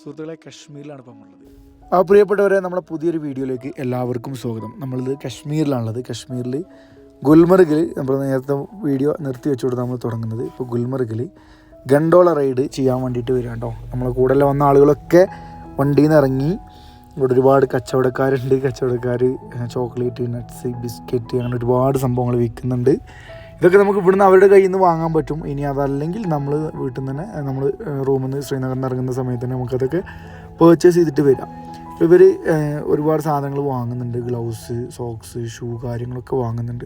സുഹൃത്തുക്കളെ കശ്മീരിലാണ് ഇപ്പം ഉള്ളത്. ആ പ്രിയപ്പെട്ടവരെ നമ്മുടെ പുതിയൊരു വീഡിയോയിലേക്ക് എല്ലാവർക്കും സ്വാഗതം. നമ്മളിത് കശ്മീരിലാണുള്ളത്. കശ്മീരിൽ ഗുൽമർഗിൽ നമ്മൾ നേരത്തെ വീഡിയോ നിർത്തി വെച്ചുകൊണ്ട് നമ്മൾ തുടങ്ങുന്നത്. ഇപ്പോൾ ഗുൽമർഗിൽ ഗണ്ടോള റൈഡ് ചെയ്യാൻ വേണ്ടിയിട്ട് വരിക കേട്ടോ. നമ്മളെ കൂടെ വന്ന ആളുകളൊക്കെ വണ്ടിയിൽ നിന്ന് ഇറങ്ങി ഇവിടെ ഒരുപാട് കച്ചവടക്കാരുണ്ട്. കച്ചവടക്കാർ ചോക്ലേറ്റ് നട്ട്സ് ബിസ്ക്കറ്റ് അങ്ങനെ ഒരുപാട് സംഭവങ്ങൾ വിൽക്കുന്നുണ്ട്. ഇതൊക്കെ നമുക്ക് ഇവിടുന്ന് അവരുടെ കയ്യിൽ നിന്ന് വാങ്ങാൻ പറ്റും. ഇനി അതല്ലെങ്കിൽ നമ്മൾ വീട്ടിൽ നിന്ന് തന്നെ നമ്മൾ റൂമിൽ നിന്ന് ശ്രീനഗറിൽ ഇറങ്ങുന്ന സമയത്ത് തന്നെ നമുക്കതൊക്കെ പേർച്ചേസ് ചെയ്തിട്ട് വരാം. ഇവർ ഒരുപാട് സാധനങ്ങൾ വാങ്ങുന്നുണ്ട്. ഗ്ലൗസ് സോക്സ് ഷൂ കാര്യങ്ങളൊക്കെ വാങ്ങുന്നുണ്ട്.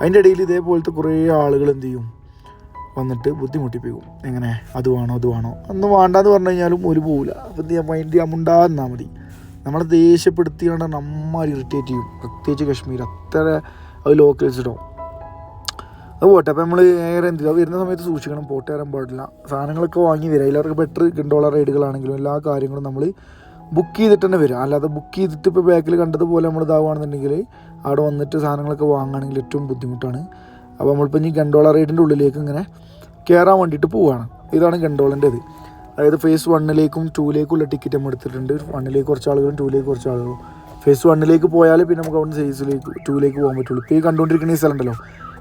അതിന്റെ ഇടയിൽ ഇതേപോലത്തെ കുറേ ആളുകൾ എന്ത് ചെയ്യും? വന്നിട്ട് ബുദ്ധിമുട്ടിപ്പിക്കും. എങ്ങനെ? അത് വേണോ അത് വേണോ? ഒന്നും വേണ്ടാന്ന് പറഞ്ഞു കഴിഞ്ഞാലും ഒരു പോവില്ല. അപ്പം മൈൻഡ് ചെയ്യാൻ മുണ്ടാന്നാൽ മതി. നമ്മളെ ദേഷ്യപ്പെടുത്തിയാണ് നമ്മൾ ഇറിറ്റേറ്റ് ചെയ്യും. പ്രത്യേകിച്ച് കശ്മീർ അത്ര അത് ലോക്കൽസ് ഇടോ. അത് പോട്ടെ അപ്പോൾ നമ്മൾ ഏറെ എന്തില്ല വരുന്ന സമയത്ത് സൂക്ഷിക്കണം പോട്ട് വരാൻ പാടില്ല. സാധനങ്ങളൊക്കെ വാങ്ങി വരിക എല്ലാവർക്കും ബെറ്റർ ഗണ്ടോള റൈഡുകളാണെങ്കിലും എല്ലാ കാര്യങ്ങളും നമ്മൾ ബുക്ക് ചെയ്തിട്ട് തന്നെ വരിക അല്ലാതെ ബുക്ക് ചെയ്തിട്ട് ഇപ്പോൾ ബാക്കിൽ കണ്ടതുപോലെ നമ്മൾ ഇതാവുകയാണെന്നുണ്ടെങ്കിൽ അവിടെ വന്നിട്ട് സാധനങ്ങളൊക്കെ വാങ്ങുകയാണെങ്കിൽ ഏറ്റവും ബുദ്ധിമുട്ടാണ്. അപ്പോൾ നമ്മളിപ്പോൾ ഇനി ഗണ്ടോള റൈഡിന്റെ ഉള്ളിലേക്ക് ഇങ്ങനെ കയറാൻ വേണ്ടിയിട്ട് പോവുകയാണ്. ഇതാണ് ഗണ്ടോളിന്റെ ഇത് അതായത് ഫേസ് വണ്ണിലേക്കും ടൂയിലേക്കുള്ള ടിക്കറ്റ് നമ്മൾ എടുത്തിട്ടുണ്ട്. വണ്ണിലേക്ക് കുറച്ച് ആളുകളും ടൂയിലേക്ക് കുറച്ച് ആളുകളും. ഫേസ് വണ്ണിലേക്ക് പോയാൽ പിന്നെ നമുക്ക് അവിടെ ഫേസിലേക്ക് ടൂയിലേക്ക് പോകാൻ പറ്റുള്ളൂ. ഇപ്പോൾ ഈ കണ്ടുകൊണ്ടിരിക്കുന്ന ഈ സ്ഥലം ഉണ്ടല്ലോ.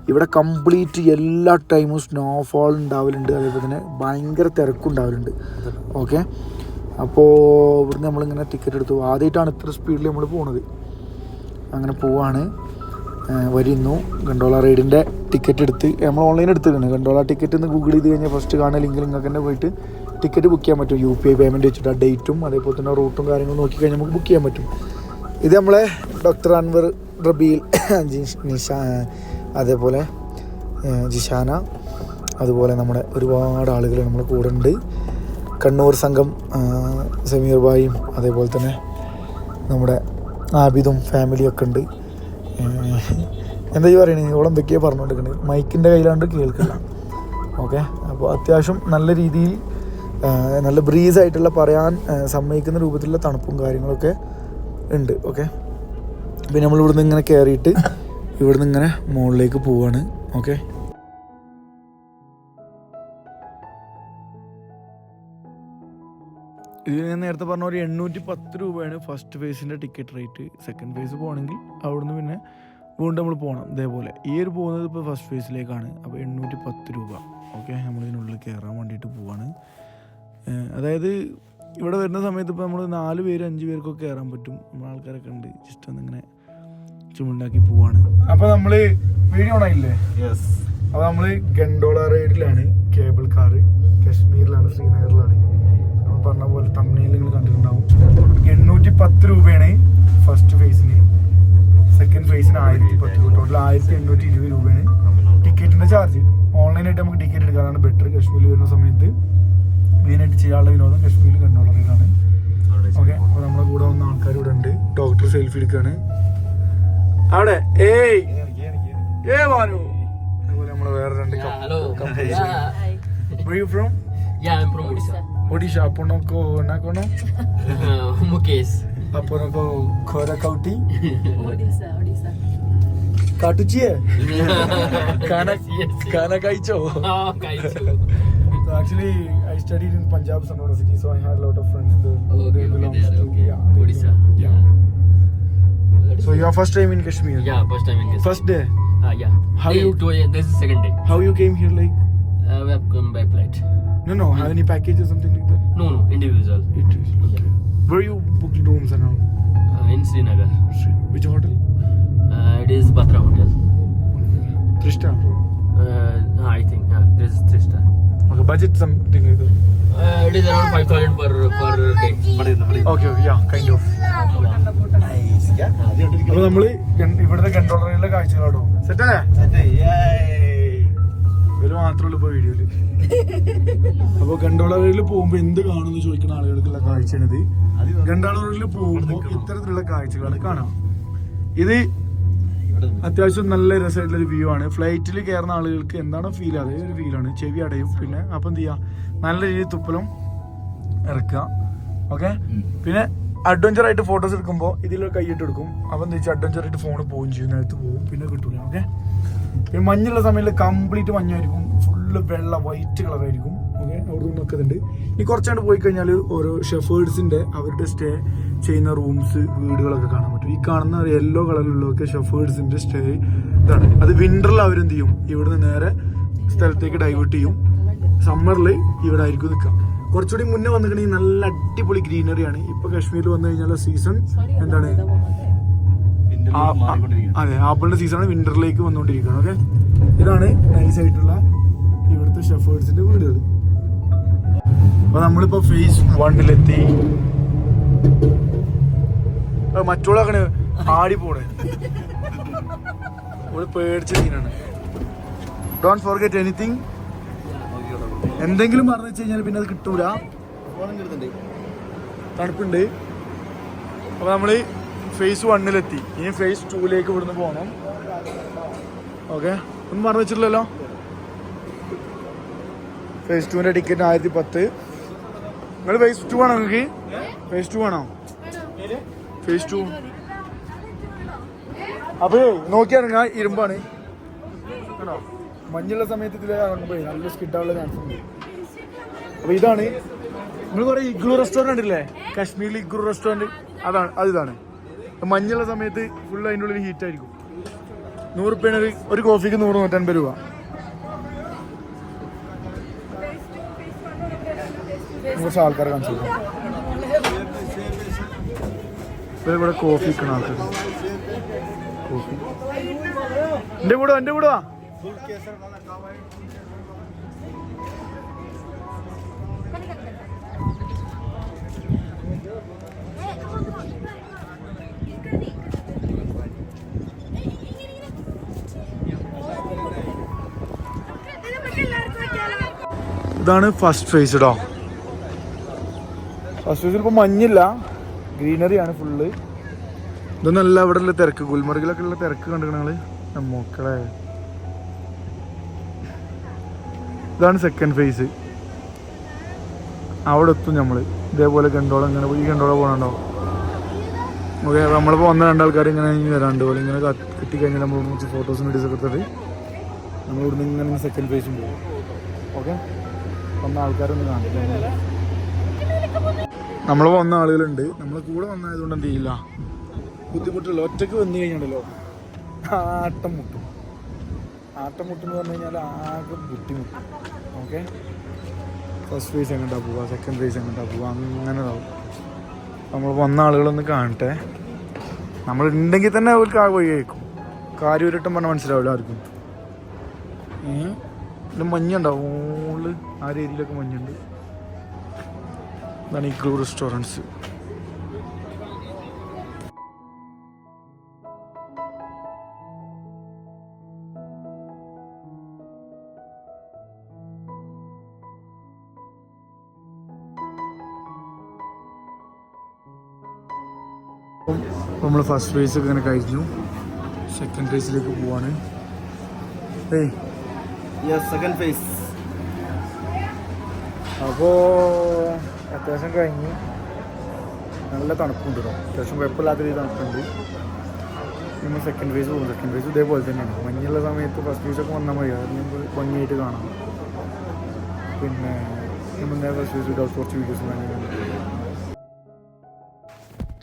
ഇവിടെ കംപ്ലീറ്റ് എല്ലാ ടൈമും സ്നോഫോൾ ഉണ്ടാവലുണ്ട്. അതേപോലെ തന്നെ ഭയങ്കര തിരക്കുണ്ടാവലുണ്ട് ഓക്കെ അപ്പോൾ ഇവിടുന്ന് നമ്മളിങ്ങനെ ടിക്കറ്റ് എടുത്തു. ആദ്യമായിട്ടാണ് ഇത്ര സ്പീഡിൽ നമ്മൾ പോണത്. അങ്ങനെ പോവാണ്. വരുന്നു. ഗണ്ടോള റൈഡിന്റെ ടിക്കറ്റ് എടുത്ത്. നമ്മൾ ഓൺലൈൻ എടുത്തിട്ടുണ്ട്. ഗണ്ടോള ടിക്കറ്റ് എന്ന് ഗൂഗിൾ ചെയ്ത് കഴിഞ്ഞാൽ ഫസ്റ്റ് കാണുക ലിങ്കിൽ നിങ്ങൾക്ക് തന്നെ പോയിട്ട് ടിക്കറ്റ് ബുക്ക് ചെയ്യാൻ പറ്റും. യു പി ഐ പേയ്മെന്റ് വെച്ചിട്ട് ആ ഡേറ്റും അതേപോലെ തന്നെ റൂട്ടും കാര്യങ്ങളും നോക്കി കഴിഞ്ഞാൽ നമുക്ക് ബുക്ക് ചെയ്യാൻ പറ്റും. ഇത് നമ്മളെ ഡോക്ടർ അൻവർ റബീൽ നിഷ അതേപോലെ ജിഷാന അതുപോലെ നമ്മുടെ ഒരുപാട് ആളുകൾ നമ്മുടെ കൂടെ ഉണ്ട് കണ്ണൂർ സംഘം സെമീർ ബായും അതേപോലെ തന്നെ നമ്മുടെ ആബിദും ഫാമിലിയും ഒക്കെ ഉണ്ട്. എന്താ ഈ പറയണേ? ഇവിടെ എന്തൊക്കെയോ പറഞ്ഞുകൊണ്ടിരിക്കുന്നത് മൈക്കിന്റെ കയ്യിലാണ്ട് കേൾക്കില്ല ഓക്കെ? അപ്പോൾ അത്യാവശ്യം നല്ല രീതിയിൽ നല്ല ബ്രീസ് ആയിട്ടുള്ള പറയാൻ സമ്മതിക്കുന്ന രൂപത്തിലുള്ള തണുപ്പും കാര്യങ്ങളൊക്കെ ഉണ്ട്. ഓക്കെ? പിന്നെ നമ്മൾ ഇവിടുന്ന് ഇങ്ങനെ കയറിയിട്ട് ഇവിടുന്ന് ഇങ്ങനെ മുകളിലേക്ക് പോവാണ്. ഓക്കെ ഇത് ഞാൻ നേരത്തെ പറഞ്ഞ ഒരു എണ്ണൂറ്റി പത്ത് രൂപയാണ് ഫസ്റ്റ് ഫേസിന്റെ ടിക്കറ്റ് റേറ്റ് സെക്കൻഡ് ഫേസ് പോകണമെങ്കിൽ അവിടുന്ന് പിന്നെ വീണ്ടും നമ്മൾ പോകണം ഇതേപോലെ. ഈ ഒരു പോകുന്നത് ഇപ്പോൾ ഫസ്റ്റ് ഫേസിലേക്കാണ് അപ്പോൾ എണ്ണൂറ്റി പത്ത് രൂപ. ഓക്കെ നമ്മളിതിനുള്ളിൽ കയറാൻ വേണ്ടിയിട്ട് പോവാണ്. അതായത് ഇവിടെ വരുന്ന സമയത്ത് ഇപ്പോൾ നമ്മൾ നാല് പേര് അഞ്ച് പേർക്കൊക്കെ കയറാൻ പറ്റും. നമ്മൾ ആൾക്കാരൊക്കെ ഉണ്ട്. ജസ്റ്റ് ഒന്നിങ്ങനെ ചുമണ്ടാക്കി പോവാണ്. അപ്പൊ നമ്മൾ വീഡിയോ യെസ് അപ്പൊ നമ്മൾ ഗണ്ടോള റൈഡിലാണ് കേബിൾ കാറ് കശ്മീരിലാണ് ശ്രീനഗറിലാണ്. നമ്മൾ പറഞ്ഞ പോലെ തമിഴിൽ നിങ്ങൾ കണ്ടിട്ടുണ്ടാവും. എണ്ണൂറ്റി പത്ത് രൂപയാണ് ഫസ്റ്റ് ഫേസിന് സെക്കൻഡ് ഫേസിന് ആയിരത്തി പത്ത് രൂപ. ടോട്ടൽ ആയിരത്തി എണ്ണൂറ്റി ഇരുപത് രൂപയാണ് ടിക്കറ്റിന്റെ ചാർജ് ഓൺലൈനായിട്ട് നമുക്ക് ടിക്കറ്റ് എടുക്കാനാണ് ബെറ്റർ കശ്മീരിൽ വരുന്ന സമയത്ത് മെയിനായിട്ട് ചെയ്യാനുള്ള വിനോദം കശ്മീരിൽ ഗണ്ടോള റൈഡാണ്. ഓക്കെ അപ്പോൾ നമ്മുടെ കൂടെ വന്ന ആൾക്കാർ ഇവിടെ ഉണ്ട്. ഡോക്ടർ സെൽഫി എടുക്കാണ്. അവിടെ ഏയ് ഏ മാനു അതുപോലെ നമ്മൾ വേറെ രണ്ട് കപ്പ് ഫ്രോം ഒഡീഷ അപ്പൊ നോക്കോ എന്നാക്കണോ മുകേഷ് അപ്പൊ നോക്കോ ഖോര കൗട്ടി കാട്ടുച്ചിയെ കാന കാന കഴിച്ചോ So actually, I studied in Punjab University, so I had a lot of friends there. Okay, they okay, there, okay. Yeah, Odisha. Yeah. So your first time in Kashmir. Yeah, first time in Kashmir. First day. Uh, yeah. How Hey, you- to- this is second day. How you came here? Like Uh, we have come by flight. no, no. Have any package or something like that? No, no, individual. It is. Okay. Where you booked rooms around? Uh, in Srinagar. Which hotel? Uh, it is Batra Hotel. Three star. Uh, I think uh, this is three star. Okay, budget something like that. Uh, it is around 5000 per per day. Okay, okay, yeah, kind of. അപ്പൊ നമ്മൾ ഇവിടുത്തെ കൺട്രോളറിലെ കാഴ്ചകളാണോ? സെറ്റല്ലേ ഇവർ മാത്രമല്ല ഇപ്പൊ വീഡിയോയിൽ അപ്പൊ ഗണ്ടോളറിൽ പോകുമ്പോ എന്ത് കാണുമെന്ന് ചോദിക്കുന്ന ആളുകൾക്കുള്ള കാഴ്ചയാണിത്. ഗണ്ടോളറിൽ പോകുമ്പോ ഇത്തരത്തിലുള്ള കാഴ്ചകളാണ് കാണാം. ഇത് അത്യാവശ്യം നല്ല രസമായിട്ടുള്ള ഒരു വ്യൂ ആണ്. ഫ്ലൈറ്റിൽ കയറുന്ന ആളുകൾക്ക് എന്താണോ ഫീൽ അതേ ഒരു ഫീലാണ് ചെവി അടയും. പിന്നെ അപ്പം എന്ത് ചെയ്യാ? നല്ല രീതിയിൽ തുപ്പലും ഇറക്കുക. ഓക്കെ പിന്നെ അഡ്വഞ്ചർ ആയിട്ട് ഫോട്ടോസ് എടുക്കുമ്പോൾ ഇതിൽ കൈയിട്ട് എടുക്കും. അപ്പം എന്താ വെച്ചാൽ അഡ്വഞ്ചർ ആയിട്ട് ഫോൺ പോവും ചെയ്യും. നേരത്ത് പോകും പിന്നെ കിട്ടൂല. ഓക്കെ പിന്നെ മഞ്ഞുള്ള സമയത്ത് കംപ്ലീറ്റ് മഞ്ഞായിരിക്കും. ഫുള്ള് വെള്ള വൈറ്റ് കളറായിരിക്കും ഓക്കെ അവിടെ നിന്നൊക്കെ ഇതുണ്ട്. ഇനി കുറച്ചാണ്ട് പോയി കഴിഞ്ഞാൽ ഓരോ ഷെഫേർഡ്സിന്റെ അവരുടെ സ്റ്റേ ചെയ്യുന്ന റൂംസ് വീടുകളൊക്കെ കാണാൻ പറ്റും. ഈ കാണുന്ന യെല്ലോ കളറിലുള്ളതൊക്കെ ഷെഫേർഡ്സിന്റെ സ്റ്റേ ഇതാണ്. അത് വിന്ററിൽ അവരെന്ത് ചെയ്യും? ഇവിടുന്ന് നേരെ സ്ഥലത്തേക്ക് ഡൈവേർട്ട് ചെയ്യും. സമ്മറിൽ ഇവിടെ ആയിരിക്കും നിൽക്കുക. കുറച്ചുകൂടി മുന്നേ വന്നിട്ടുണ്ടെങ്കിൽ നല്ല അടിപൊളി ഗ്രീനറിയാണ് ഇപ്പൊ കാശ്മീരിൽ വന്നു കഴിഞ്ഞാൽ സീസൺ എന്താണ്? അതെ ആപ്പിളിന്റെ സീസണാണ് വിന്ററിലേക്ക് വന്നുകൊണ്ടിരിക്കുന്നത് ഓക്കെ ഇതാണ് നൈസ് ആയിട്ടുള്ള ഇവിടുത്തെ ഷെഫേഴ്സിന്റെ വീടുകൾ അപ്പൊ നമ്മളിപ്പോ ഫേസ് വണ്ണിലെത്തി മറ്റുള്ളതാണ് ആടി പോണേ നമ്മൾ പേടിച്ച സീനാണ് ഡോണ്ട് ഫോർഗെറ്റ് എനിത്തിങ് എന്തെങ്കിലും പറഞ്ഞു വെച്ച് കഴിഞ്ഞാൽ പിന്നെ അത് കിട്ടൂല. തണുപ്പുണ്ട്. അപ്പൊ നമ്മൾ ഫേസ് വണ്ണിലെത്തി ഇനി ഫേസ് ടൂലേക്ക് ഇവിടുന്ന് പോകണം ഓക്കെ ഒന്നും പറഞ്ഞു വെച്ചിട്ടില്ലല്ലോ? ഫേസ് ടുവിന്റെ ടിക്കറ്റ് ആയിരത്തി പത്ത് നിങ്ങൾ ഫേസ് ടു ആണോ നിങ്ങൾക്ക് ഫേസ് ടു ആണോ? ഫേസ് ടു നോക്കിയാണ് ഞാൻ ഇരുമ്പാണ്. ആണോ? മഞ്ഞുള്ള സമയത്ത് ഇതിലെ ഇറങ്ങുമ്പോഴേ നല്ല സ്കിഡാനുള്ള ചാൻസ് ഉണ്ട്. അപ്പൊ ഇതാണ്. നിങ്ങൾ കുറെ ഇഗ്ലു റെസ്റ്റോറന്റ് ഇല്ലേ കാശ്മീരിൽ ഇഗ്ലു റെസ്റ്റോറന്റ് അതാണ് അത് ഇതാണ്. മഞ്ഞുള്ള സമയത്ത് ഫുൾ അതിന്റെ ഉള്ളിൽ ഹീറ്റ് ആയിരിക്കും. നൂറ് റുപ്യാണ് ഒരു ഒരു കോഫിക്ക് നൂറ് നൂറ്റൻപത് രൂപ. കുറച്ച് ആൾക്കാരെ കാണിച്ചു. ഇവരെ കൂടെ കോഫി വിൽക്കണ ആൾക്കാർ കോഫി എന്റെ കൂടെ എന്റെ കൂടെ വാ ഇതാണ് ഫസ്റ്റ് ഫേസ് കേട്ടോ ഫസ്റ്റ് ഫേസിൽ ഇപ്പോൾ മഞ്ഞില്ല. ഗ്രീനറി ആണ് ഫുള്ള് ഇതൊന്നല്ല ഇവിടെ ഉള്ള തിരക്ക്. ഗുൽമർഗിലൊക്കെ ഉള്ള തിരക്ക് കണ്ടിട്ട് നിങ്ങൾ മക്കളെ. ഇതാണ് സെക്കൻഡ് ഫേസ് അവിടെ എത്തും നമ്മൾ ഇതേപോലെ കണ്ടോളം ഇങ്ങനെ ഈ കണ്ടോളം പോകണുണ്ടോ ഓക്കെ നമ്മളിപ്പോൾ വന്ന രണ്ടാൾക്കാർ ഇങ്ങനെ വരാണ്ട്. പോലെ ഇങ്ങനെ കിട്ടിക്കഴിഞ്ഞാൽ നമ്മൾ കുറച്ച് ഫോട്ടോസും വീഡിയോസ് ഒക്കെ എടുത്തിട്ട് നമ്മൾ ഇവിടുന്ന് ഇങ്ങനെ സെക്കൻഡ് ഫേസും പോകും. ഓക്കെ വന്ന ആൾക്കാരൊന്നും കാണില്ല നമ്മൾ വന്ന ആളുകളുണ്ട്. നമ്മൾ കൂടെ വന്നായതുകൊണ്ട് എന്ത് ചെയ്യില്ല. ബുദ്ധിമുട്ടുള്ള ഒറ്റയ്ക്ക് വന്നു കഴിഞ്ഞാണല്ലോ ആട്ടം മുട്ടും. ആട്ടം മുട്ടും എന്ന് പറഞ്ഞു കഴിഞ്ഞാൽ ആകെ ബുദ്ധിമുട്ട്. ഓക്കെ ഫസ്റ്റ് ഫേസ് എങ്ങോട്ടാണ് പോവുക? സെക്കൻഡ് ഫേസ് എങ്ങോട്ടാണ് പോവുക? അങ്ങനെ നമ്മൾ വന്ന ആളുകളൊന്ന് കാണട്ടെ. നമ്മൾ ഉണ്ടെങ്കിൽ തന്നെ അവർക്ക് ആ വഴി കഴിക്കും കാര്യം ഒരിട്ടം പറഞ്ഞാൽ മനസ്സിലാവില്ല ആർക്കും. പിന്നെ മഞ്ഞുണ്ടാവും ആ രീതിയിലൊക്കെ മഞ്ഞുണ്ട്. ഇതാണ് ഈ ഗ്ലൂ റെസ്റ്റോറന്റ്സ് നമ്മൾ ഫസ്റ്റ് ഫേസ് ഒക്കെ ഇങ്ങനെ കഴിഞ്ഞു. സെക്കൻഡ് ഫേസിലേക്ക് പോവാണ്. ഏയ്. Second phase. അപ്പോൾ അത്യാവശ്യം കഴിഞ്ഞ്. നല്ല തണുപ്പുണ്ട് കേട്ടോ അത്യാവശ്യം കുഴപ്പമില്ലാത്ത രീതിയിൽ തണുപ്പുണ്ട്. നമ്മൾ സെക്കൻഡ് ഫേസ് പോകും സെക്കൻഡ് ഫേസ് ഇതേപോലെ തന്നെയാണ്. മഞ്ഞുള്ള സമയത്ത് ഫസ്റ്റ് ഫേസ് ഒക്കെ വന്നാൽ മതി. അത് നമുക്ക് ഭംഗിയായിട്ട് കാണാം. പിന്നെ നമ്മൾ ഫസ്റ്റ് ഫേസ് കുറച്ച് വീഡിയോസ്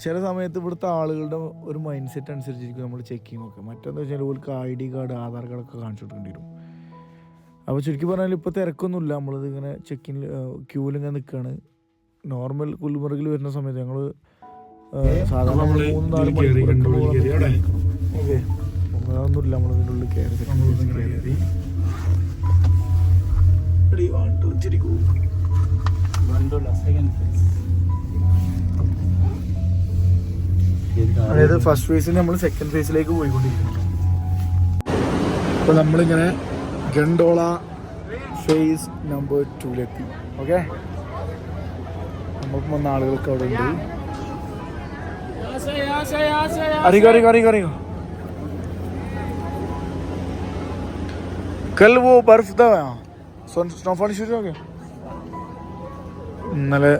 ചില സമയത്ത് ഇവിടുത്തെ ആളുകളുടെ ഒരു മൈൻഡ് സെറ്റ് അനുസരിച്ചിരിക്കും നമ്മൾ ചെക്കിങ് ഒക്കെ. മറ്റെന്താ വെച്ചാൽ ഓർക്ക് ഐ ഡി കാർഡ് ആധാർ കാർഡൊക്കെ കാണിച്ചു കൊടുക്കേണ്ടി വരും. അപ്പോൾ ചുരുക്കി പറഞ്ഞാൽ ഇപ്പോൾ തിരക്കൊന്നുമില്ല. നമ്മളിത് ഇങ്ങനെ ചെക്കിങ് ക്യൂവിൽ ഇങ്ങനെ നിൽക്കുകയാണ് നോർമൽ കുൽമുറകിൽ വരുന്ന സമയത്ത് ഞങ്ങൾ സാധാരണ മൂന്ന് നാല് ഒന്നുമില്ല അതൊന്നുമില്ല. നമ്മളിതിന്റെ ഉള്ളിൽ കയറി second phase ൽ കയറി. Ready, one, two, three, go. Gondola, second phase. അതായത് ഫസ്റ്റ് ഫേസിൽ നമ്മൾ സെക്കൻഡ് ഫേസിലേക്ക് പോയിക്കൊണ്ടിരിക്കുന്നു അപ്പോൾ നമ്മളിങ്ങനെ ഗണ്ടോള ഫേസ് നമ്പർ ടൂലെത്തി ഓക്കെ നമ്മൾക്ക് വന്ന ആളുകൾക്ക് അവിടെ ഉണ്ട് അറിയോ അറിയോ അറിയോ അറിയോ कल वो बर्फ था यहाँ സ്നോഫാൾ ശുരു ഓക്കെ ഇന്നലെ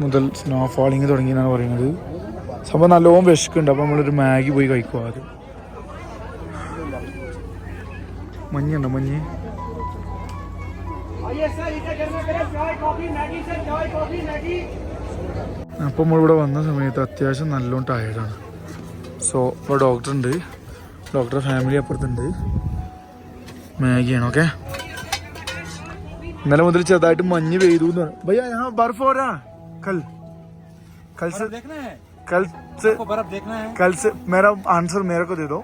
മുതൽ സ്നോ ഫാളിങ് തുടങ്ങി എന്നാണ് പറയുന്നത് സംഭവം നല്ലോണം വിശക്കുണ്ട്. അപ്പോൾ നമ്മളൊരു മാഗി പോയി കഴിക്കും ആദ്യം. മഞ്ഞുണ്ടോ മഞ്ഞ്? അപ്പോൾ നമ്മളിവിടെ വന്ന സമയത്ത് അത്യാവശ്യം നല്ലോണം ടയേർഡാണ് സോ ഇപ്പോൾ ഡോക്ടറുണ്ട് ഡോക്ടറെ ഫാമിലി അപ്പുറത്തുണ്ട്. മാഗിയാണ് ഓക്കെ ഇന്നലെ മുതൽ ചെറുതായിട്ട് മഞ്ഞ് പെയ്തു എന്ന് പറഞ്ഞു. ഭയ്യ ബർഫ് ഓരാ കൽ. കൽസ कल कल से देखना है कल से आपको बर्फ देखना है कल से मेरा आंसर मेरे को दे दो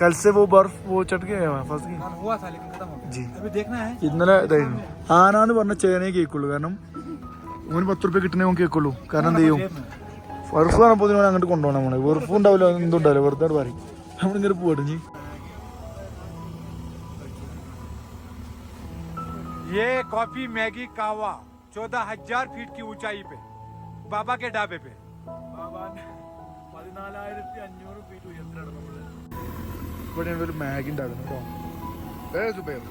कल से वो बर्फ वो चट गया फंस गई हाँ, हुआ था लेकिन खत्म हो गया जी अभी देखना है ഇന്നലെ ഇതായിരുന്നു ആനാന്ന് പറഞ്ഞ ചേനയെ കേൾക്കുള്ളൂ കാരണം ഓന് പത്ത് റുപ്യ കിട്ടണേ ഓൻ കേൾക്കുള്ളൂ കാരണം എന്ത് ചെയ്യും जेब में। ബർഫ് പറഞ്ഞപ്പോൾ ഇതിനോട് അങ്ങോട്ട് കൊണ്ടുപോകണം നമ്മള് വെറുപ്പ് ഉണ്ടാവില്ല എന്തും ഉണ്ടാവില്ല വെറുതെ അങ്ങട് പറയും നമ്മളിങ്ങനെ പോവാടുഞ്ഞി ये कॉफी मैगी कावा चौदह हजार फीट की ऊंचाई पे बाबा के ढाबे पे ഇവിടെ ഒരു മാഗി ഉണ്ടായിരുന്നു കേട്ടോ. സുബൈർ.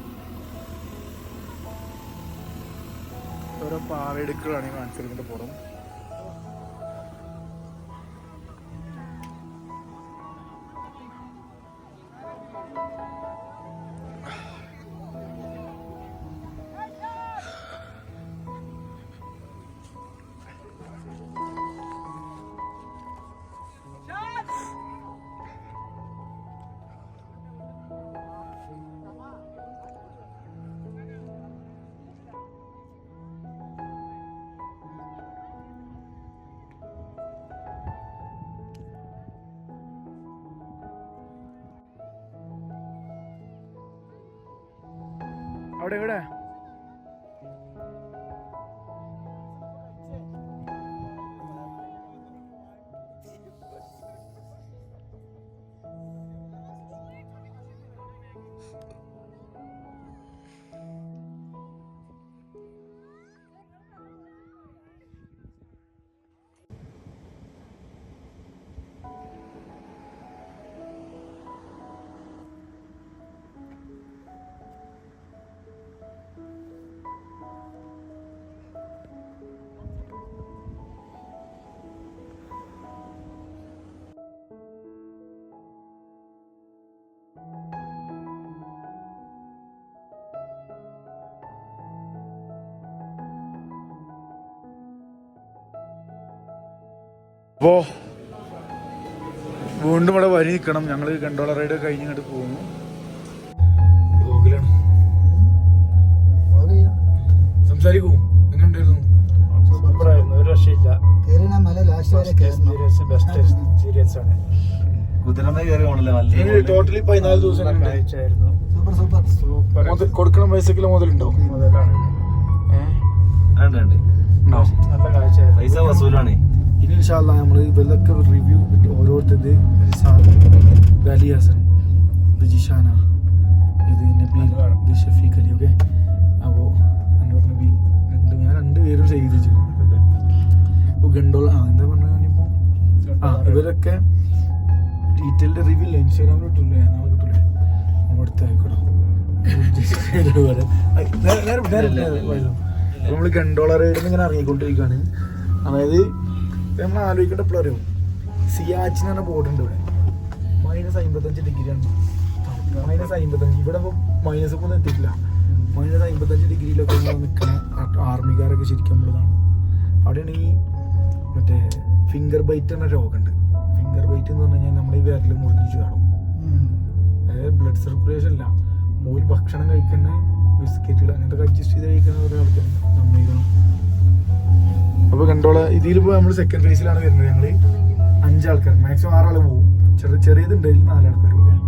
ഓരോ പാറയിടുക്കളാണ് ഈ കാണിച്ചിരിക്കുന്നത് പുറം. അവിടെ എവിടെ അപ്പോ വീണ്ടും ഇവിടെ വരി നിൽക്കണം. ഞങ്ങൾ കണ്ടോള റൈഡ് കഴിഞ്ഞ് ഇങ്ങോട്ട് പോകുന്നു. സംസാരിക്കൂ. സൂപ്പറായിരുന്നു. ഒരു രക്ഷയില്ല. കേരള മല ലാസ്റ്റ് വരെ കയറണം എക്സ്പീരിയൻസ് ബെസ്റ്റ് എക്സ്പീരിയൻസ് ആണ്. കുതിരമേ കയറി പോണല്ലേ? ടോട്ടലി പതിനാല് ദിവസം സൂപ്പർ സൂപ്പർ. കൊടുക്കണം പൈസക്കിലോ മുതലുണ്ടോ? മുതലാണ്. ഉണ്ട്, ഉണ്ട്. ഉണ്ടോ. നല്ല കാഴ്ചയായിരുന്നു. പൈസ വസൂലാണ്. ഇനി ഇൻഷാല്ല നമ്മൾ ഇവരിലൊക്കെ റിവ്യൂ ഓരോരുത്തത് അലി ഹസൻ ഇത് ജിഷാന ഇത് നബീൽ ഇത് ഷഫീഖ് അലി ഓക്കെ അപ്പോൾ നബീൽ രണ്ട് ഞാൻ രണ്ട് പേരും സേവ് ചെയ്തു ഗണ്ടോൾ ആ എന്താ പറഞ്ഞപ്പോൾ ആ ഇവരൊക്കെ ഡീറ്റെയിൽഡ് റിവ്യൂ ഇല്ല. ഇൻസ്റ്റാഗ്രാമിൽ ഇട്ടില്ലേ നാളെ കിട്ടൂലേ? അടുത്ത് ആയിക്കോട്ടെ. നമ്മൾ ഗണ്ടോളറേഡ് ഇങ്ങനെ ഇറങ്ങിക്കൊണ്ടിരിക്കുകയാണ്. അതായത് നമ്മൾ ആലോചിക്കേണ്ട എപ്പോഴും അറിയും സിയാച്ചിന് പറഞ്ഞ ബോർഡ് ഉണ്ട് ഇവിടെ. മൈനസ് അമ്പത്തഞ്ച് ഡിഗ്രിയാണ് മൈനസ് അമ്പത്തഞ്ച് ഇവിടെ ഇപ്പോൾ മൈനസ് ഒന്നും എത്തിയിട്ടില്ല. മൈനസ് അമ്പത്തഞ്ച് ഡിഗ്രിയിലൊക്കെ നമ്മൾ നിൽക്കുന്ന ആർമിക്കാരൊക്കെ ശരിക്കും നമ്മളതാണ് അവിടെയാണ് ഈ മറ്റേ ഫിംഗർ ബൈറ്റ് എന്ന രോഗമുണ്ട്. ഫിംഗർ ബൈറ്റ് എന്ന് പറഞ്ഞു കഴിഞ്ഞാൽ നമ്മുടെ ഈ വിരൽ മുറിഞ്ഞു കാണും അതായത് ബ്ലഡ് സർക്കുലേഷൻ ഇല്ല. ഒരു ഭക്ഷണം കഴിക്കുന്ന ബിസ്ക്കറ്റുകൾ അങ്ങനത്തെ അഡ്ജസ്റ്റ് ചെയ്ത് കഴിക്കുന്ന കുറേ ആൾക്കാർ സമ്മതിക്കണം അപ്പോൾ കണ്ടോളെ. ഇതിലിപ്പോൾ നമ്മൾ സെക്കൻഡ് ഫേസിലാണ് വരുന്നത് ഞങ്ങൾ അഞ്ചാൾക്കാർ മാക്സിമം ആറാൾ പോകും ചെറിയ ചെറിയതുണ്ട്. ഇതിൽ നാലാൾക്കാർ പോകും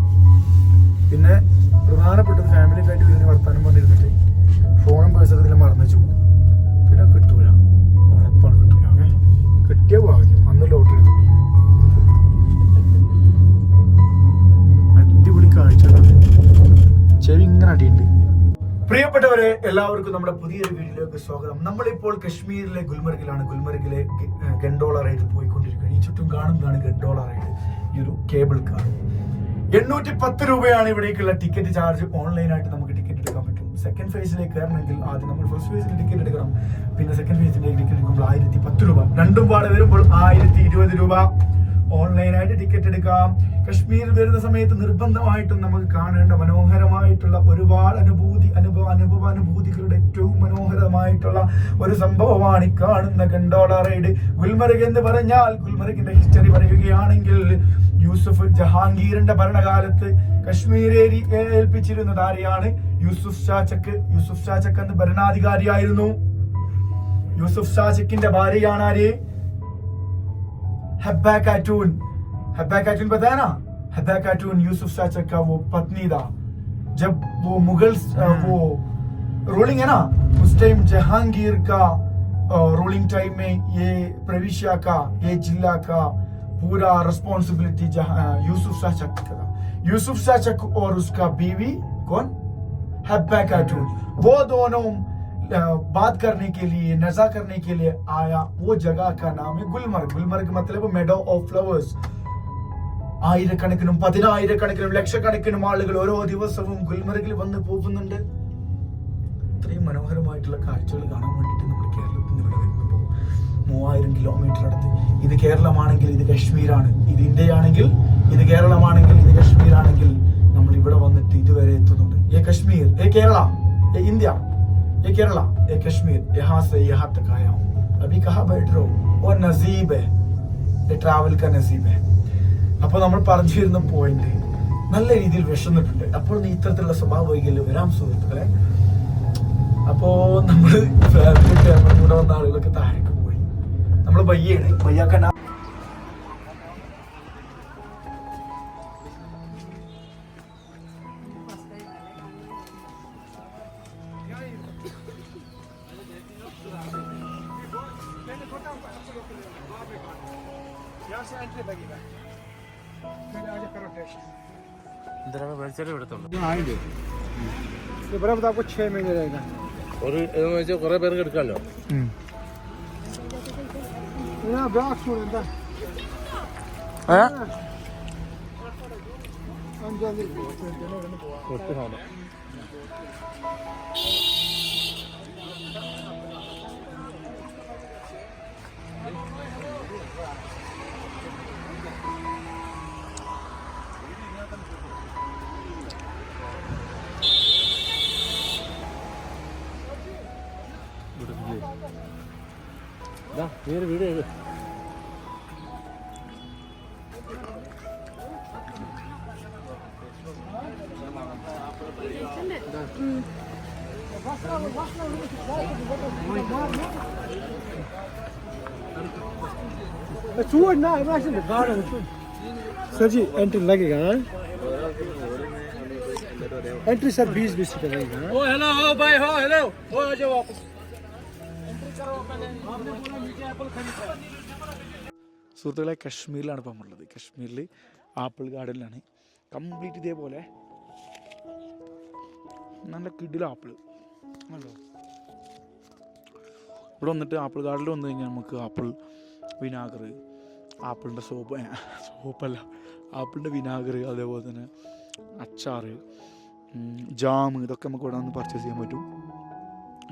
പിന്നെ പ്രധാനപ്പെട്ടത് ഫാമിലി ആയിട്ട് ഇതിന് വർത്താനം പറഞ്ഞിരുന്നിട്ട് ഫോണും പേഴ്സണത്തിലും മറന്നു വെച്ചു പിന്നെ കിട്ടൂല. ഉറപ്പാണ് കിട്ടൂല. ഓക്കെ? കിട്ടിയ ഭാഗ്യം അന്ന് ലോട്ടറി എടുത്തു. അടിപൊളി കാഴ്ചകളാണ്. ചെവി ഇങ്ങനെ അടിയുണ്ട്. പ്രിയപ്പെട്ടവരെ എല്ലാവർക്കും നമ്മുടെ പുതിയൊരു വീഡിയോയിലേക്ക് സ്വാഗതം. നമ്മളിപ്പോൾ കശ്മീരിലെ ഗുൽമർഗിലാണ്. ഗുൽമർഗിലെ ഗണ്ടോള റൈഡ് പോയിക്കൊണ്ടിരിക്കുകയാണ്. ഈ ചുറ്റും കാണുന്നതാണ് ഗണ്ടോള റൈഡ് ഈ ഒരു കേബിൾ കാർ. എണ്ണൂറ്റി പത്ത് രൂപയാണ് ഇവിടേക്കുള്ള ടിക്കറ്റ് ചാർജ്. ഓൺലൈനായിട്ട് നമുക്ക് ടിക്കറ്റ് എടുക്കാൻ പറ്റും. സെക്കൻഡ് ഫേസിലേക്ക് കയറണമെങ്കിൽ ആദ്യം നമ്മൾ ഫസ്റ്റ് ഫേസിൽ ടിക്കറ്റ് എടുക്കണം. പിന്നെ സെക്കൻഡ് ഫേസിലേക്ക് ടിക്കറ്റ് എടുക്കുമ്പോൾ ആയിരത്തി പത്ത് രൂപ. രണ്ടും പാടെ വരുമ്പോൾ ആയിരത്തി ഇരുപത് രൂപ. ഓൺലൈനായിട്ട് ടിക്കറ്റ് എടുക്കാം. കശ്മീർ വരുന്ന സമയത്ത് നിർബന്ധമായിട്ടും നമുക്ക് കാണേണ്ട മനോഹരമായിട്ടുള്ള ഒരുപാട് അനുഭൂതി അനുഭവ അനുഭവ അനുഭൂതികളുടെ ഏറ്റവും മനോഹരമായിട്ടുള്ള ഒരു സംഭവമാണ് ഈ കാണുന്ന ഗണ്ടോള റൈഡ്. ഗുൽമർഗ് എന്ന് പറഞ്ഞാൽ ഗുൽമർഗിന്റെ ഹിസ്റ്ററി പറയുകയാണെങ്കിൽ യൂസുഫ് ജഹാംഗീറിന്റെ ഭരണകാലത്ത് കശ്മീരെ ഏൽപ്പിച്ചിരുന്നത് ആരെയാണ്? യൂസുഫ് ഷാചക്ക് യൂസുഫ് ഷാചക്ക് എന്ന് ഭരണാധികാരിയായിരുന്നു. യൂസുഫ് ഷാചക്കിന്റെ ഭാര്യയാണ് ആര്? हब्बा कार्टून हब्बा कार्टून पता है ना? हब्बा कार्टून यूसुफ चाचा का वो पत्नी था। जब वो मुगल वो रूलिंग है ना? उस टाइम जहांगीर का रूलिंग टाइम में ये प्रविश्या का ये जिला का पूरा रिस्पॉन्सिबिलिटी यूसुफ चाचा का था। यूसुफ चाचा और उसका बीवी कौन? हब्बा कार्टून वो दोनों बात करने के लिए नजा करने के लिए आया वो जगह का नाम है गुलमर्ग गुलमर्ग मतलब मेडो ഓഫ് ഫ്ലവേഴ്സ് ആയിരക്കണക്കിനും പതിനായിരക്കണക്കിനും ലക്ഷക്കണക്കിനും ആളുകൾ ഓരോ ദിവസവും ഗുൽമർഗിൽ വന്ന് പോകുന്നുണ്ട് ഇത്രയും മനോഹരമായിട്ടുള്ള കാഴ്ചകൾ കാണാൻ വേണ്ടിയിട്ട് നമ്മൾ കേരളത്തിൽ നിന്ന് ഇവിടെ വരുമ്പോൾ മൂവായിരം കിലോമീറ്റർ അടുത്ത് ഇത് കേരളമാണെങ്കിൽ ഇത് കശ്മീരാണ് ഇത് ഇന്ത്യയാണെങ്കിൽ ഇത് കേരളമാണെങ്കിൽ ഇത് കശ്മീരാണെങ്കിൽ നമ്മൾ ഇവിടെ വന്നിട്ട് ഇതുവരെ എത്തുന്നുണ്ട് ഏ കശ്മീർ ഏ കേരള ഏ ഇന്ത്യ ये केरला ये कश्मीर यहाँ से यहाँ तक आया हूँ अभी कहाँ बैठ रहे हो वो नजीब है ये ട്രാവൽ का നസീബ് है അപ്പോൾ നമ്മൾ പറഞ്ഞു വരുന്ന പോയിന്റ് നല്ല രീതിയിൽ വിഷന്നിട്ടുണ്ട് അപ്പോൾ നീ ഇത്തരത്തിലുള്ള സ്വഭാവ വൈകല്യം വരാം സുഹൃത്തുക്കളെ അപ്പോ നമ്മള് ഫാമിലി ക്യാമറ കൂടെ വന്ന ആളുകളൊക്കെ താഴേക്ക് പോയി നമ്മൾ ബയ്യാണ് ബയ്യാക്കാൻ ഇവിടെ കുറേ മീനുകളായിരുന്നു ഒരു എന്ന് വെച്ചാൽ കുറേ പേർക്ക് എടുക്കാമല്ലോ Ya bırak şunu da. He? Öncelik. വീട് ना सर जी एंट्री लगेगा हाँ? एंट्री सर बीस बीस हेलो हेलो हेलो भाई हो हो वापस। സുഹൃത്തുക്കളെ കശ്മീരിലാണ് ഇപ്പം ഉള്ളത്. കശ്മീരിൽ ആപ്പിൾ ഗാർഡനിലാണ്. കംപ്ലീറ്റ് ഇതേപോലെ നല്ല കിടില ആപ്പിൾ അല്ലോ ഇവിടെ വന്നിട്ട് ആപ്പിൾ ഗാർഡനിൽ വന്നു കഴിഞ്ഞാൽ നമുക്ക് ആപ്പിൾ വിനാഗർ ആപ്പിളിന്റെ സോപ്പ് സോപ്പല്ല ആപ്പിളിന്റെ വിനാഗർ അതേപോലെ തന്നെ അച്ചാർ ജാം ഇതൊക്കെ നമുക്ക് ഇവിടെ നിന്ന് പർച്ചേസ് ചെയ്യാൻ പറ്റും.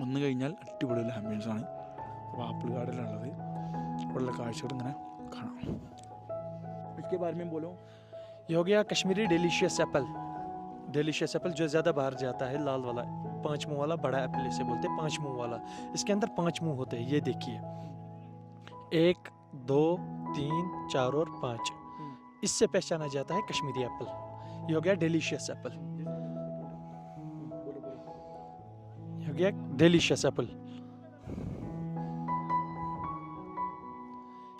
വന്നു കഴിഞ്ഞാൽ അടിപൊളി ആംബിയൻസ് ആണ്. അപ്പോൾ ആപ്പിൾ ഗാർഡനിലുള്ളത് ഇവിടെയുള്ള കാഴ്ചകൾ ഇങ്ങനെ കാണാം इसके बारे में बोलो ये हो गया Kashmiri delicious apple delicious apple जो ज़्यादा बाहर जाता है लाल वाला पाँच मुंह वाला बड़ा एप्पल इसे बोलते हैं पाँच मुंह वाला इसके अंदर पाँच मुंह होते हैं ये देखिए एक दो तीन चार और पाँच इससे पहचाना जाता है कश्मीरी एप्पल ये हो गया डिलीशियस एप्पल ये हो गया डिलीशियस एप्पल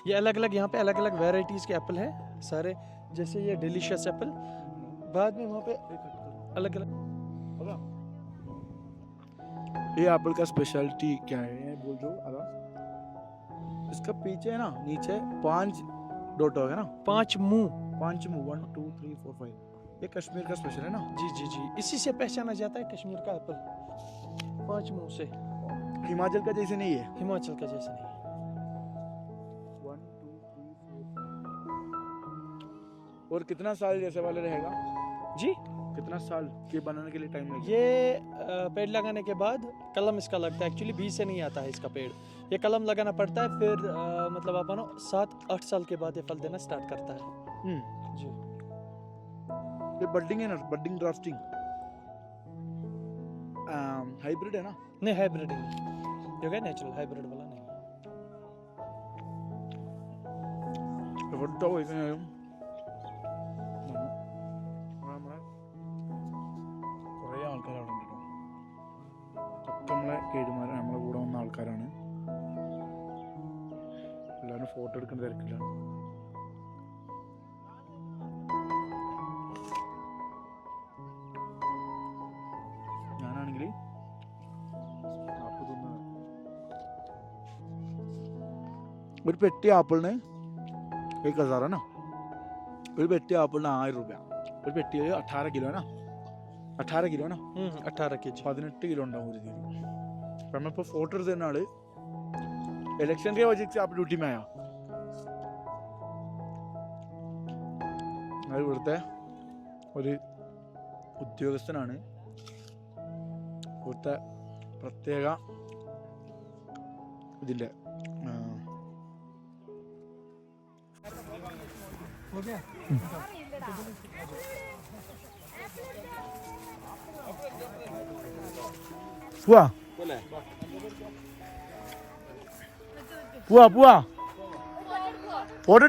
ये अलग अलग यहाँ पे अलग अलग वेराइटीज़ के एप्पल है सारे। जैसे ये डिलीशियस एप्पल बाद में वहाँ पे अलग अलग ये एप्पल का स्पेशलिटी क्या है? बोल दो इसका पीछे है ना नीचे पाँच डॉट होगा ना? पाँच मुँह। पाँच मुँह one two three four five ये कश्मीर का स्पेशल है ना? जी जी जी। इसी से पहचाना जाता है कश्मीर का एप्पल पाँच मुँह से। हिमाचल का जैसे नहीं है? हिमाचल का जैसे नहीं वन और कितना साल जैसे वाले रहेगा? जी। कितना साल ये बनाने के लिए टाइम लगेगा? ये पेड़ लगाने के बाद कलम इसका लगता है। एक्चुअली बीज से नहीं आता है इसका पेड़। ये कलम लगाना पड़ता है फिर अ, मतलब आप मानो सात आठ साल के बाद ये फल देना स्टार्ट करता है। हम्म। जी। ये बडिंग है ना? बडिंग ड्राफ्टिंग हाइब्रिड है ना? नहीं हाइब्रिड नहीं। जो है नेचुरल हाइब्रिड वाला नहीं। പെട്ടി ആപ്പിളിന് एक हज़ार ഒരു പെട്ടി ആപ്പിളിന് ആയിരം രൂപ ഒരു പെട്ടി അട്ടാറ കിലോ ആണ് അठारह കിലോ ആണ് അठारह കെ ജി പതിനെട്ട് കിലോ ഉണ്ടാവും ഒരു കിലോ നമ്മളിപ്പോൾ ഫോട്ടോ എടുത്തുന്ന ആൾ എലക്ഷൻ ഡേ വച്ച് ആപ്പിൾ आप ड्यूटी അത് ഇവിടുത്തെ ഒരു ഉദ്യോഗസ്ഥനാണ്. ഇവിടുത്തെ പ്രത്യേക ഇതിന്റെ പോവാ പോവാ പോവാ ഫോട്ടോ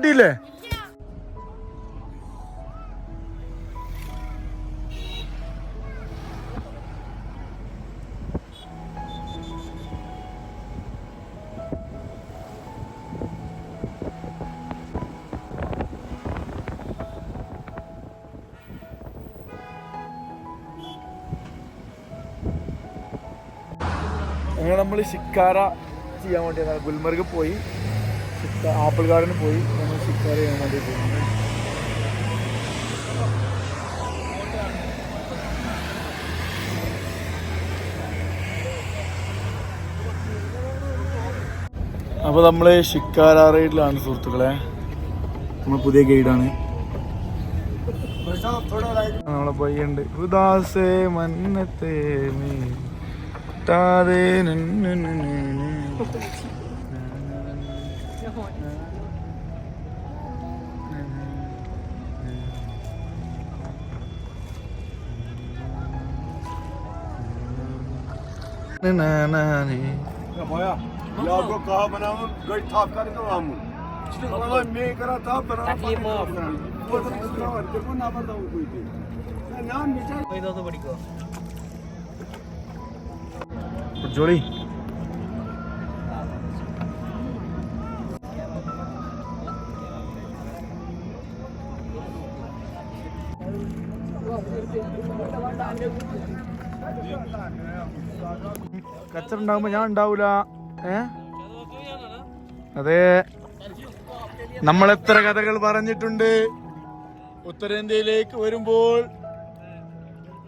നമ്മൾ ശിക്കാര ചെയ്യാൻ വേണ്ടി ഗുൽമർഗ് പോയി ആപ്പിൾ ഗാർഡന് പോയി നമ്മൾ ശിക്കാര ചെയ്യാൻ വേണ്ടി പോകുന്നത്. അപ്പോൾ നമ്മൾ ഷിക്കാര റൈഡിലാണ് സുഹൃത്തുക്കളെ. നമ്മൾ പുതിയ ഗൈഡാണ്. നമ്മളെ പയ്യുണ്ട് ഉദാസേ മന്നത്തേ മീ तारे भैया ये आपको कहा बनाऊँ गई थाप करके बनाऊँ बना मैं करा था बना तकलीफ़ हो वो तो ना बताऊँ कोई ना मिचा पैदा तो बड़ी को ജോളി കച്ചറ ഉണ്ടാകുമ്പോ ഞാൻ ഉണ്ടാവൂല. ഏ? അതെ. നമ്മൾ എത്ര കഥകൾ പറഞ്ഞിട്ടുണ്ട്. ഉത്തരേന്ത്യയിലേക്ക് വരുമ്പോൾ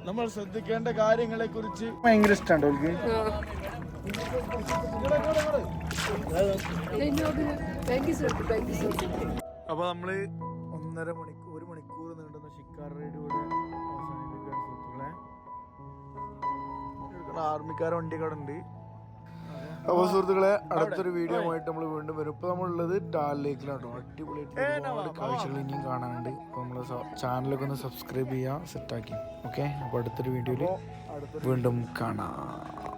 നമ്മൾ ശ്രദ്ധിക്കേണ്ട കാര്യങ്ങളെ കുറിച്ച് ഭയങ്കര ഇഷ്ടമുണ്ടോ അവർക്ക് അപ്പൊ നമ്മൾ ഒന്നര മണിക്കൂർ ഒരു മണിക്കൂർ നീണ്ടുന്ന ഷിക്കാർ റൈഡ് സുഹൃത്തുക്കളെ അവസാനിപ്പിക്കുകയാണ് സുഹൃത്തുക്കളെ. ഇവിടെ ആർമിക്കാരെ വണ്ടിയൊക്കെ അവിടെ ഉണ്ട് അപ്പൊ സുഹൃത്തുക്കളെ അടുത്തൊരു വീഡിയോ ആയിട്ട് നമ്മൾ വീണ്ടും വരും. ഇപ്പൊ നമ്മളുള്ളത് ടാൽ ലേക്കിലാണ് അടിപൊളി അടിപൊളിയായിട്ട് ഒരുപാട് കാഴ്ചകൾ ഇനിയും കാണാനുണ്ട്. അപ്പോൾ നമ്മൾ ചാനലൊക്കെ ഒന്ന് സബ്സ്ക്രൈബ് ചെയ്യാം സെറ്റാക്കി ഓക്കെ അപ്പോൾ അടുത്തൊരു വീഡിയോയിൽ വീണ്ടും കാണാം.